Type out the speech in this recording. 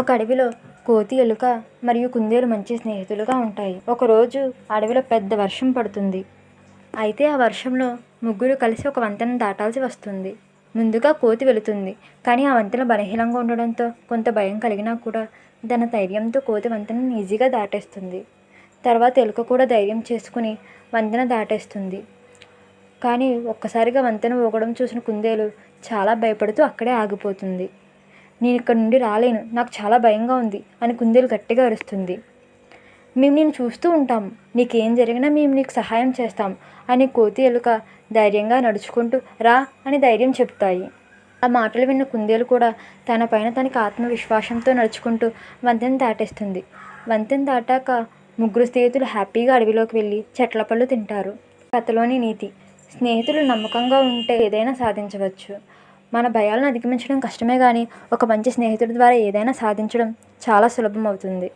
ఒక అడవిలో కోతి ఎలుక మరియు కుందేలు మంచి స్నేహితులుగా ఉంటాయి. ఒకరోజు అడవిలో పెద్ద వర్షం పడుతుంది. అయితే ఆ వర్షంలో ముగ్గురు కలిసి ఒక వంతెన దాటాల్సి వస్తుంది. ముందుగా కోతి వెళుతుంది. కానీ ఆ వంతెన బలహీనంగా ఉండడంతో కొంత భయం కలిగినా కూడా తన ధైర్యంతో కోతి వంతెనను ఈజీగా దాటేస్తుంది. తర్వాత ఎలుక కూడా ధైర్యం చేసుకుని వంతెన దాటేస్తుంది. కానీ ఒక్కసారిగా వంతెన ఊగడం చూసిన కుందేలు చాలా భయపడుతూ అక్కడే ఆగిపోతుంది. నేను ఇక్కడ నుండి రాలేను. నాకు చాలా భయంగా ఉంది అని కుందేలు గట్టిగా అరుస్తుంది. మేము నేను చూస్తూ ఉంటాం. నీకేం జరిగినా మేము నీకు సహాయం చేస్తాం అని కోతి ఎలుక ధైర్యంగా నడుచుకుంటూ రా అని ధైర్యం చెప్తాయి. ఆ మాటలు విన్న కుందేలు కూడా తన పైన తనకి ఆత్మవిశ్వాసంతో నడుచుకుంటూ వంతెన దాటేస్తుంది. వంతెన దాటాక ముగ్గురు స్నేహితులు హ్యాపీగా అడవిలోకి వెళ్ళి చెట్ల పళ్ళు తింటారు. కథలోని నీతి. స్నేహితులు నమ్మకంగా ఉంటే ఏదైనా సాధించవచ్చు. మన భయాలను అధిగమించడం కష్టమే కానీ ఒక మంచి స్నేహితుడి ద్వారా ఏదైనా సాధించడం చాలా సులభం అవుతుంది